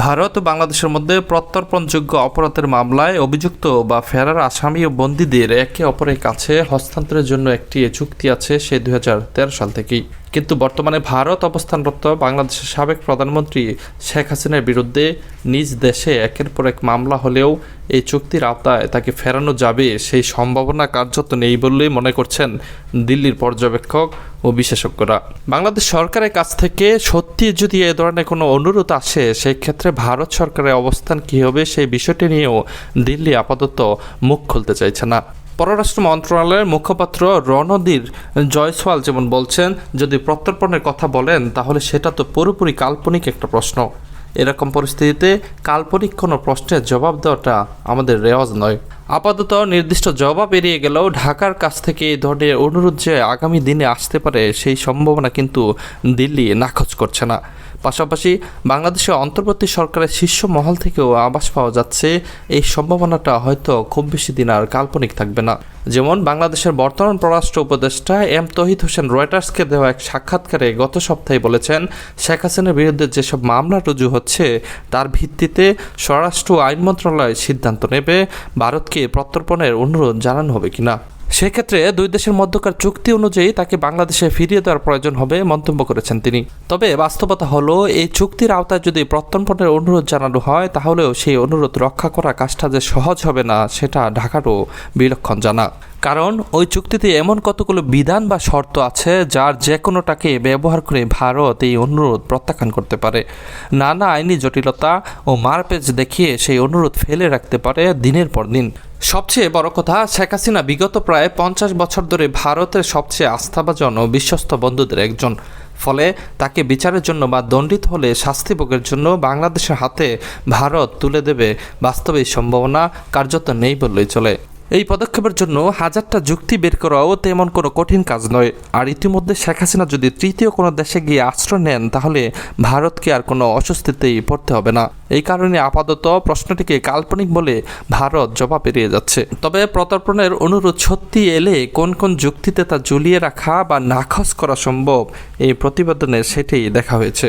ভারত ও বাংলাদেশের মধ্যে প্রত্যর্পণযোগ্য অপরাধের মামলায় অভিযুক্ত বা ফেরার আসামি ও বন্দীদের একে অপরের কাছে হস্তান্তরের জন্য একটি চুক্তি আছে, সে দু হাজার তেরো সাল থেকেই। কিন্তু বর্তমানে ভারত অবস্থানরত বাংলাদেশের সাবেক প্রধানমন্ত্রী শেখ হাসিনার বিরুদ্ধে নিজ দেশে একের পর এক মামলা হলেও এই চুক্তির আওতায় তাকে ফেরানো যাবে সেই সম্ভাবনা কার্যত নেই বলেই মনে করছেন দিল্লির পর্যবেক্ষক ও বিশেষজ্ঞরা। বাংলাদেশ সরকারের কাছ থেকে সত্যি যদি এ ধরনের কোনো অনুরোধ আসে সেই ক্ষেত্রে ভারত সরকারের অবস্থান কী হবে সেই বিষয়টি নিয়েও দিল্লি আপাতত মুখ খুলতে চাইছে না। পররাষ্ট্র মন্ত্রণালয়ের মুখপাত্র রণদীর জয়সওয়াল যেমন বলছেন, যদি প্রত্যর্পণের কথা বলেন, তাহলে সেটা তো পুরোপুরি কাল্পনিক একটা প্রশ্ন। এরকম পরিস্থিতিতে কাল্পনিক কোনো প্রশ্নের জবাব দেওয়াটা আমাদের রেওয়াজ নয়। আপাতত নির্দিষ্ট জবাব এড়িয়ে গেলেও ঢাকার কাছ থেকে এই ধরনের অনুরোধ যে আগামী দিনে আসতে পারে সেই সম্ভাবনা কিন্তু দিল্লি নাকচ করছে না। পাশাপাশি বাংলাদেশের অন্তর্বর্তী সরকারের শীর্ষ মহল থেকেও আবাস পাওয়া যাচ্ছে, এই সম্ভাবনাটা হয়তো খুব বেশি দিন আর কাল্পনিক থাকবে না। যেমন বাংলাদেশের বর্তমান পররাষ্ট্র উপদেষ্টা এম তহিদ হোসেন রয়টার্সকে দেওয়া এক সাক্ষাৎকারে গত সপ্তাহে বলেছেন, শেখ হাসিনার বিরুদ্ধে যেসব মামলা রুজু হচ্ছে, তার ভিত্তিতে স্বরাষ্ট্র আইন মন্ত্রণালয় সিদ্ধান্ত নেবে ভারতকে প্রত্যর্পণের অনুরোধ জানানো হবে কিনা? সেক্ষেত্রে দুই দেশের মধ্যকার চুক্তি অনুযায়ী তাকে বাংলাদেশে ফিরিয়ে দেওয়ার প্রয়োজন হবে মন্তব্য করেছেন তিনি। তবে বাস্তবতা হলো, এই চুক্তির আওতায় যদি প্রত্যর্পণের অনুরোধ জানানো হয়, তাহলেও সেই অনুরোধ রক্ষা করা কাজটা যে সহজ হবে না, সেটা ঢাকারও বিলক্ষণ জানা। কারণ ওই চুক্তিতে এমন কতগুলো বিধান বা শর্ত আছে যার যে কোনোটাকে ব্যবহার করে ভারত এই অনুরোধ প্রত্যাখ্যান করতে পারে। নানা আইনি জটিলতা ও মারপেজ দেখিয়ে সেই অনুরোধ ফেলে রাখতে পারে দিনের পর দিন। সবচেয়ে বড় কথা, শেখ হাসিনা বিগত প্রায় পঞ্চাশ বছর ধরে ভারতের সবচেয়ে আস্থাভাজন ও বিশ্বস্ত বন্ধুদের একজন। ফলে তাকে বিচারের জন্য বা দণ্ডিত হলে শাস্তি ভোগের জন্য বাংলাদেশের হাতে ভারত তুলে দেবে বাস্তবে সম্ভাবনা কার্যত নেই বললেই চলে। এই পদক্ষেপের জন্য হাজারটা যুক্তি বের করাও তেমন কোনো কঠিন কাজ নয়। আর ইতিমধ্যে শেখ হাসিনা যদি তৃতীয় কোনো দেশে গিয়ে আশ্রয় নেন, তাহলে ভারতকে আর কোনো অস্বস্তিতেই পড়তে হবে না। এই কারণে আপাতত প্রশ্নটিকে কাল্পনিক বলে ভারত জবাব এড়িয়ে যাচ্ছে। তবে প্রত্যর্পণের অনুরোধ সত্যি এলে কোন কোন যুক্তিতে তা ঝুলিয়ে রাখা বা নাকচ করা সম্ভব, এই প্রতিবেদনে সেটাই দেখা হয়েছে।